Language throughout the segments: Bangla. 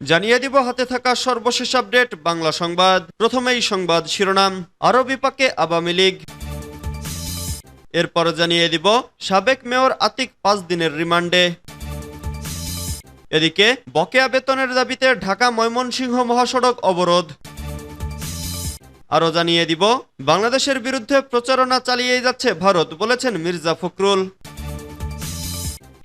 জানিয়ে দিব, হাতে থাকা সর্বশেষ আপডেট, বাংলা সংবাদ। প্রথমেই সংবাদ শিরোনাম আরও বিপাকে আওয়ামী লীগ। এরপর জানিয়ে দিব, সাবেক মেয়র আতিক পাঁচ দিনের রিমান্ডে। এদিকে, বকেয়া বেতনের দাবিতে ঢাকা ময়মনসিংহ মহাসড়ক অবরোধ। আরও জানিয়ে দিব, বাংলাদেশের বিরুদ্ধে প্রচারণা চালিয়ে যাচ্ছে ভারত, বলেছেন মির্জা ফখরুল।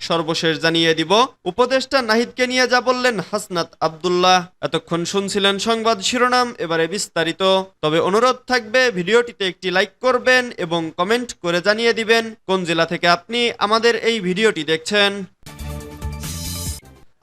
সর্বশেষ জানিয়ে দিব। উপদেষ্টা নাহিদকে নিয়ে যা বললেন হাসনাত আবদুল্লাহ। এতক্ষণ শুনছিলেন সংবাদ শিরোনাম, এবারে বিস্তারিত। তবে অনুরোধ থাকবে, ভিডিওটিতে একটি লাইক করবেন এবং কমেন্ট করে জানিয়ে দিবেন কোন জেলা থেকে আপনি আমাদের এই ভিডিওটি দেখছেন।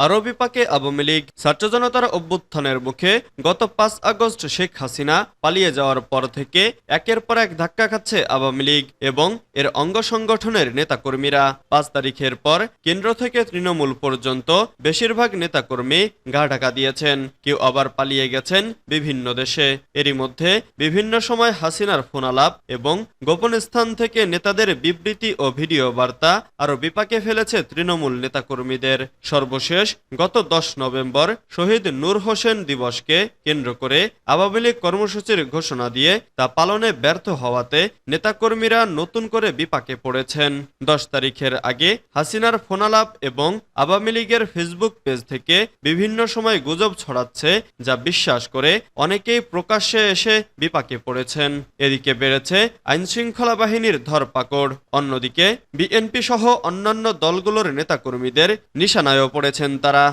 আরও বিপাকে আওয়ামী লীগ ছাত্র জনতার অভ্যুত্থানের মুখে গত পাঁচ আগস্ট শেখ হাসিনা পালিয়ে যাওয়ার পর থেকে একের পর এক ধাক্কা খাচ্ছে আওয়ামী লীগ এবং এর অঙ্গ সংগঠনের নেতাকর্মীরা। পাঁচ তারিখের পর কেন্দ্র থেকে তৃণমূল পর্যন্ত বেশিরভাগ নেতাকর্মী গা ঢাকা দিয়েছেন। কেউ আবার পালিয়ে গেছেন বিভিন্ন দেশে। এরই মধ্যে বিভিন্ন সময় হাসিনার ফোনালাপ এবং গোপন স্থান থেকে নেতাদের বিবৃতি ও ভিডিও বার্তা আরও বিপাকে ফেলেছে তৃণমূল নেতাকর্মীদের। সর্বশেষ গত দশ নভেম্বর শহীদ নূর হোসেন দিবসকে কেন্দ্র করে আওয়ামী লীগ কর্মসূচির ঘোষণা দিয়ে তা পালনে ব্যর্থ হওয়াতে নেতাকর্মীরা নতুন করে বিপাকে পড়েছেন। দশ তারিখের আগে হাসিনার ফোনালাপ এবং আওয়ামী লীগের ফেসবুক পেজ থেকে বিভিন্ন সময় গুজব ছড়াচ্ছে যা বিশ্বাস করে অনেকেই প্রকাশ্যে এসে বিপাকে পড়েছেন। এদিকে বেড়েছে আইনশৃঙ্খলা বাহিনীর ধরপাকড়। অন্যদিকে বিএনপি সহ অন্যান্য দলগুলোর নেতাকর্মীদের নিশানায়ও পড়েছেন তারা।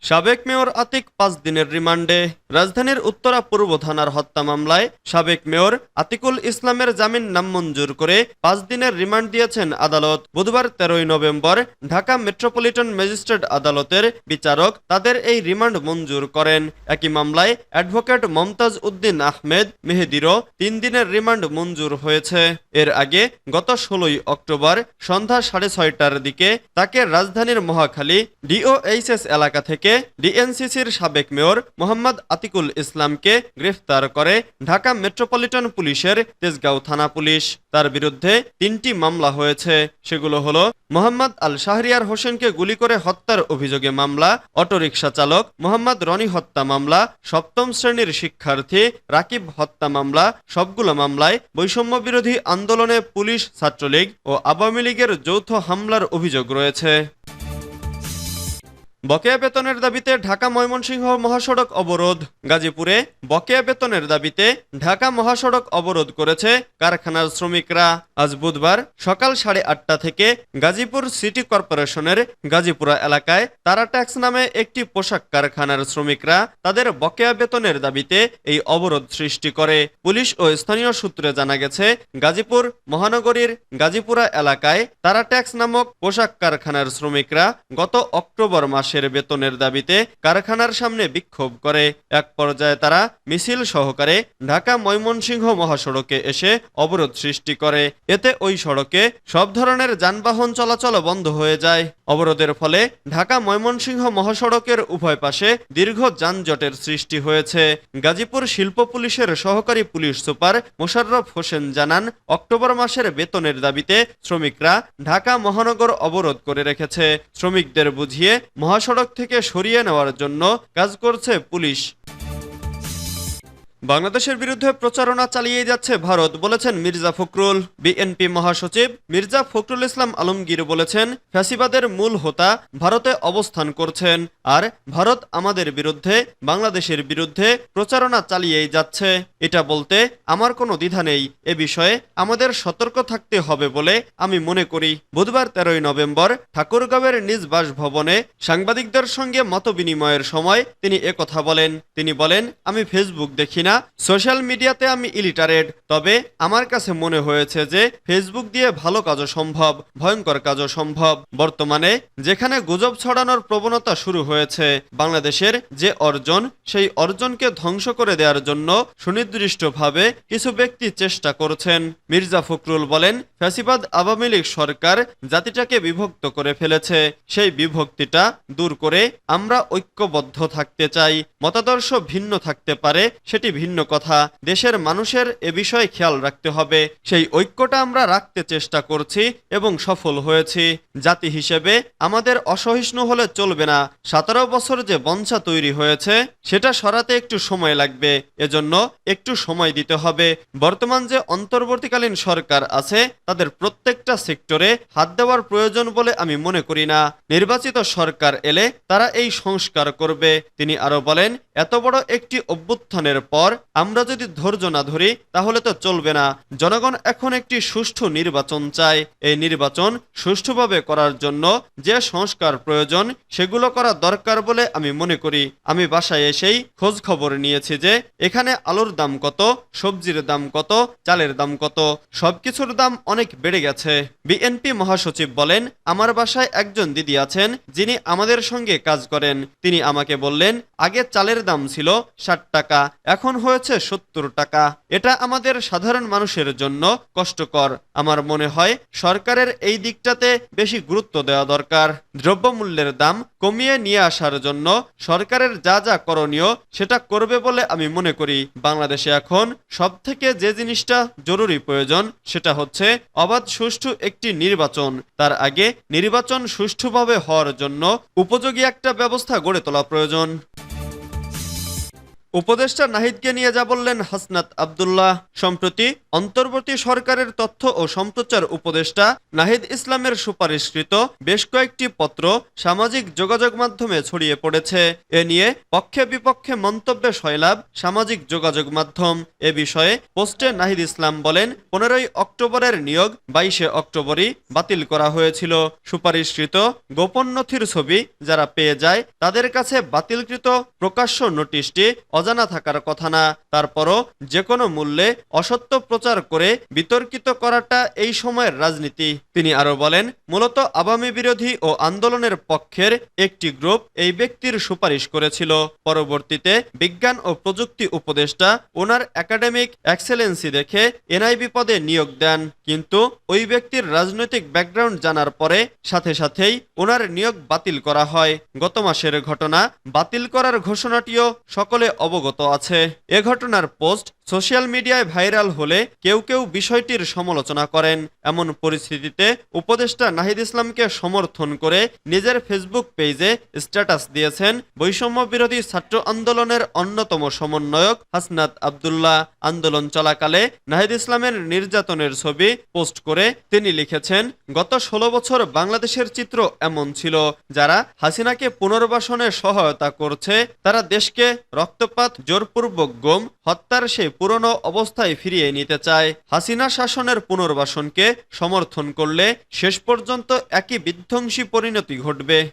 সাবেক মেয়র আতিক পাঁচ দিনের রিমান্ডে রাজধানীর উত্তরা পূর্ব থানার হত্যা মামলায় সাবেক মেয়র আতিকুল ইসলামের জামিন নামঞ্জুর করে পাঁচ দিনের রিমান্ড দিয়েছেন আদালত। বুধবার তেরোই নভেম্বর ঢাকা মেট্রোপলিটন ম্যাজিস্ট্রেট আদালতের বিচারক তাদের এই রিমান্ড মঞ্জুর করেন। একই মামলায় অ্যাডভোকেট মমতাজ উদ্দিন আহমেদ মেহেদিরও তিন দিনের রিমান্ড মঞ্জুর হয়েছে। এর আগে গত ষোলোই অক্টোবর সন্ধ্যা সাড়ে ছয়টার দিকে তাকে রাজধানীর মহাখালী ডিওএইচএস এলাকা থেকে ডিএনসিসির সাবেক মেয়র মোহাম্মদ আতিকুল ইসলামকে গ্রেফতার করে ঢাকা মেট্রোপলিটন পুলিশের তেজগাঁও থানা পুলিশ। তার বিরুদ্ধে তিনটি মামলা হয়েছে। সেগুলো হলো, মোহাম্মদ আল শাহরিয়ার হোসেনকে গুলি করে হত্যার অভিযোগে মামলা, অটোরিকশা চালক মোহাম্মদ রনি হত্যা মামলা, সপ্তম শ্রেণির শিক্ষার্থী রাকিব হত্যা মামলা, সবগুলো মামলায় বৈষম্য বিরোধী আন্দোলনে পুলিশ, ছাত্রলীগ ও আওয়ামী লীগের যৌথ হামলার অভিযোগ রয়েছে। বকেয়া বেতনের দাবিতে ঢাকা ময়মনসিংহ মহাসড়ক অবরোধ। গাজীপুরে বকেয়া বেতনের দাবিতে ঢাকা মহাসড়ক অবরোধ করেছে কারখানার শ্রমিকরা। আজ বুধবার সকাল সাড়ে আটটা থেকে গাজীপুর সিটি কর্পোরেশনের গাজীপুরা এলাকায় তারা ট্যাক্স নামে একটি পোশাক কারখানার শ্রমিকরা তাদের বকেয়া বেতনের দাবিতে এই অবরোধ সৃষ্টি করে। পুলিশ ও স্থানীয় সূত্রে জানা গেছে, গাজীপুর মহানগরীর গাজীপুরা এলাকায় তারা ট্যাক্স নামক পোশাক কারখানার শ্রমিকরা গত অক্টোবর মাসের বেতনের দাবিতে কারখানার সামনে বিক্ষোভ করে। এক পর্যায়ে তারা মিছিল সহকারে ঢাকা ময়মনসিংহ মহাসড়কে এসে অবরোধ সৃষ্টি করে। এতে ওই সড়কে সব ধরনের যানবাহন চলাচল বন্ধ হয়ে যায়। অবরোধের ফলে ঢাকা ময়মনসিংহ মহাসড়কের উভয় পাশে দীর্ঘ যানজটের সৃষ্টি হয়েছে। গাজীপুর শিল্প পুলিশের সহকারী পুলিশ সুপার মোশাররফ হোসেন জানান, অক্টোবর মাসের বেতনের দাবিতে শ্রমিকরা ঢাকা মহানগর অবরোধ করে রেখেছে। শ্রমিকদের বুঝিয়ে মহাসড়ক থেকে সরিয়ে নেওয়ার জন্য কাজ করছে পুলিশ। বাংলাদেশের বিরুদ্ধে প্রচারণা চালিয়ে যাচ্ছে ভারত, বলেছেন মির্জা ফখরুল। বিএনপি মহাসচিব মির্জা ফখরুল ইসলাম আলমগীর বলেছেন, ফ্যাসিবাদের মূল হোতা ভারতে অবস্থান করছেন আর ভারত আমাদের বিরুদ্ধে, বাংলাদেশের বিরুদ্ধে প্রচারণা চালিয়েই যাচ্ছে। এটা বলতে আমার কোনো দ্বিধা নেই, এ বিষয়ে আমাদের সতর্ক থাকতে হবে বলে আমি মনে করি। বুধবার তেরোই নভেম্বর ঠাকুরগাঁওয়ের নিজ বাসভবনে সাংবাদিকদের সঙ্গে মতবিনিময়ের সময় তিনি একথা বলেন। তিনি বলেন, আমি ফেসবুক দেখি না সোশ্যাল মিডিয়াতে আমি ইলিটারেড তবে আমার কাছে মনে হয়েছে যে ফেসবুক দিয়ে ভালো কাজও সম্ভব, ভয়ঙ্কর কাজও সম্ভব। বর্তমানে যেখানে গুজব ছড়ানোর প্রবণতা শুরু হয়েছে, বাংলাদেশের যে অর্জন, সেই অর্জনকে ধ্বংস করে দেওয়ার জন্য সুনির্দিষ্টভাবে কিছু ব্যক্তি চেষ্টা করছেন। মির্জা ফখরুল বলেন, ফ্যাসিবাদ আওয়ামী লীগ সরকার জাতিটাকে বিভক্ত করে ফেলেছে। সেই বিভক্তিটা দূর করে আমরা ঐক্যবদ্ধ থাকতে চাই, মতাদর্শ ভিন্ন থাকতে পারে, সেটি ভিন্ন কথা। দেশের মানুষের এ বিষয়ে খেয়াল রাখতে হবে। সেই ঐক্যটা আমরা রাখতে চেষ্টা করছি এবং সফল হয়েছি। জাতি হিসেবে আমাদের অসহিষ্ণু হলে চলবে না। সতেরো বছর যে বঞ্চা তৈরি হয়েছে, সেটা সরাতে একটু সময় লাগবে। এজন্য একটু সময় দিতে হবে। বর্তমান যে অন্তর্বর্তীকালীন সরকার আছে, তাদের প্রত্যেকটা সেক্টরে হাত দেওয়ার প্রয়োজন বলে আমি মনে করি না। নির্বাচিত সরকার এলে তারা এই সংস্কার করবে। তিনি আরও বলেন এত বড় একটি অভ্যুত্থানের পর আমরা যদি ধৈর্য না ধরি, তাহলে তো চলবে না। জনগণ এখন একটি সুষ্ঠু নির্বাচন চায়। এই নির্বাচন সুষ্ঠুভাবে করার জন্য যে সংস্কার প্রয়োজন, সেগুলো করা দরকার বলে আমি মনে করি। আমি বাসায় এসেই খোঁজ খবর নিয়েছি যে এখানে আলুর দাম কত, সবজির দাম কত, চালের দাম কত। সবকিছুর দাম অনেক বেড়ে গেছে। বিএনপি মহাসচিব বলেন, আমার বাসায় একজন দিদি আছেন, যিনি আমাদের সঙ্গে কাজ করেন। তিনি আমাকে বললেন, আগে চালের দাম ছিল ষাট টাকা, এখন হয়েছে সত্তর টাকা। এটা আমাদের সাধারণ মানুষের জন্য কষ্টকর। আমার মনে হয় সরকারের এই দিকটাতে বেশি গুরুত্ব দেওয়া দরকার। দ্রব্যমূল্যের দাম কমিয়ে নিয়ে আসার জন্য সরকারের যা যা করণীয় সেটা করবে বলে আমি মনে করি। বাংলাদেশে এখন সব থেকে যে জিনিসটা জরুরি প্রয়োজন সেটা হচ্ছে অবাধ সুষ্ঠু একটি নির্বাচন। তার আগে নির্বাচন সুষ্ঠুভাবে হওয়ার জন্য উপযোগী একটা ব্যবস্থা গড়ে তোলা প্রয়োজন। উপদেষ্টা নাহিদকে নিয়ে যা বললেন হাসনাত আবদুল্লাহ। সম্প্রতি অন্তর্বর্তী সরকারের তথ্য ও সম্প্রচার উপদেষ্টা নাহিদ ইসলামের সুপারিশকৃত বেশ কয়েকটি পত্র সামাজিক যোগাযোগ মাধ্যমে ছড়িয়ে পড়েছে। এ নিয়ে পক্ষে বিপক্ষে মন্তব্যে সয়লাভ সামাজিক যোগাযোগ মাধ্যম। এ বিষয়ে পোস্টে নাহিদ ইসলাম বলেন, পনেরোই অক্টোবরের নিয়োগ বাইশে অক্টোবরই বাতিল করা হয়েছিল। সুপারিশকৃত গোপন নথির ছবি যারা পেয়ে যায় তাদের কাছে বাতিলকৃত প্রকাশ্য নোটিশটি অজানা থাকার কথা না। তারপরও যে কোনো মূল্যে অসত্য প্রচার করে বিতর্কিত করাটা এই সময়ের রাজনীতি। তিনি আরও বলেন, মূলত আওয়ামী বিরোধী ও আন্দোলনের পক্ষের একটি গ্রুপ এই ব্যক্তির সুপারিশ করেছিল। পরবর্তীতে বিজ্ঞান ও প্রযুক্তি উপদেষ্টা ওনার একাডেমিক এক্সেলেন্সি দেখে এনআইবি পদে নিয়োগ দেন। কিন্তু ওই ব্যক্তির রাজনৈতিক ব্যাকগ্রাউন্ড জানার পরে সাথে সাথেই ওনার নিয়োগ বাতিল করা হয়। গত মাসের ঘটনা বাতিল করার ঘোষণাটিও সকলে অবগত আছে। এ ঘটনার পোস্ট সোশ্যাল মিডিয়ায় ভাইরাল হলে কেউ কেউ বিষয়টির সমালোচনা করেন। এমন পরিস্থিতিতে উপদেষ্টা নাহিদ ইসলামকে সমর্থন করে নিজের ফেসবুক পেজে স্ট্যাটাস দিয়েছেন বৈষম্য বিরোধী ছাত্র আন্দোলনের অন্যতম সমন্বয়ক হাসনাত আবদুল্লাহ। আন্দোলন চলাকালে নাহিদ ইসলামের নির্যাতনের ছবি পোস্ট করে তিনি লিখেছেন, গত ষোলো বছর বাংলাদেশের চিত্র এমন ছিল। যারা হাসিনাকে পুনর্বাসনে সহায়তা করছে, তারা দেশকে রক্তপাত জোরপূর্বক গম, হত্যার সেই পুরনো অবস্থায় ফিরিয়ে নিতে চায়। হাসিনা শাসনের পুনর্বাসনকে সমর্থন করলে শেষ পর্যন্ত একই বিধ্বংসী পরিণতি ঘটবে।